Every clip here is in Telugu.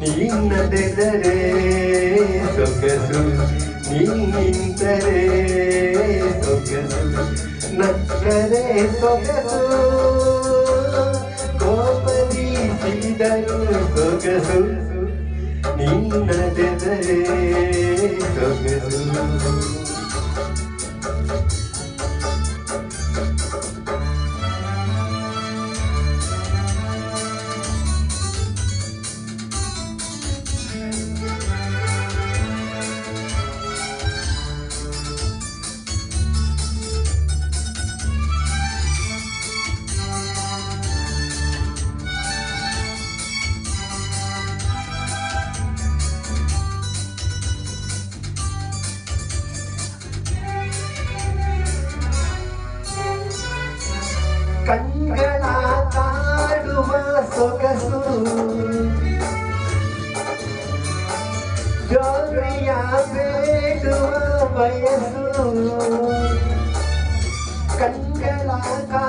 ನೀ ನಡೆದರೆ ಸೊಗಸು ನೀ ನಿಂತರೆ ಸೊಗಸು ನಕ್ಕರೆ ಸೊಗಸು ಕೋಪದೀಸಿದರು ಸೊಗಸು ನೀ ನಡೆದರೆ ಸೊಗಸು tocas tú Gloria de tu Jesús Cangalata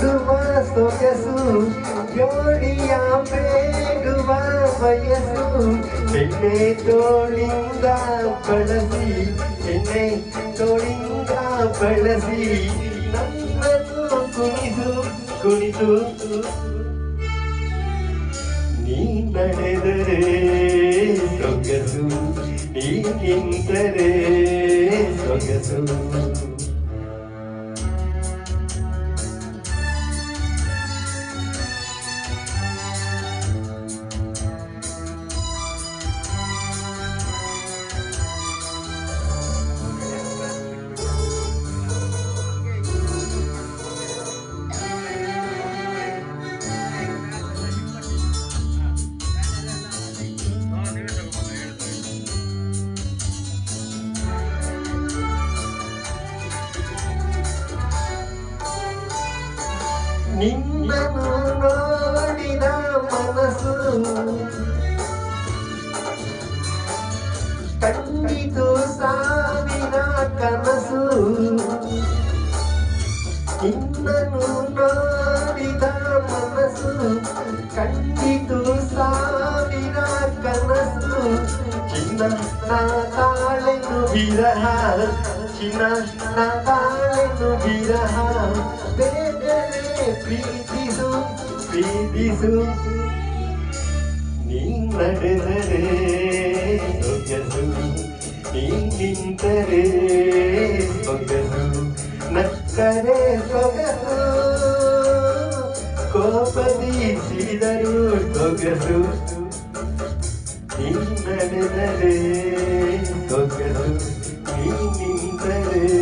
tu vasto Jesús Gloria de tu Jesús Enne tolinda palasi Enne tolinda palasi Nannatu kunidu kunidu ನಡೆದರೆ ಸೊಗಸು ನೀ ನಿಂತರೆ ಸೊಗಸು. నిన్నను నాడిన మనసు కంటితో సాగిన కనసు నిన్నను నాడిన మనసు కంటితో సాగిన కనసు చిన్న నా తాళను విరహ చిన్న నా తాళను విరహ ಪ್ರೀತಿಸು ಪ್ರೀತಿಸು ನಿನ್ನಡೆದರೆ ಸೊಗಸು ನಿಂತರೆ ಸೊಗಸು ನಕ್ಕರೆ ಸೊಗಸು ಕೋಪದೀಸಿದರು ಸೊಗಸು ನಿನ್ನಡೆದರೆ ಸೊಗಸು ನೀ ನಿಂತರೆ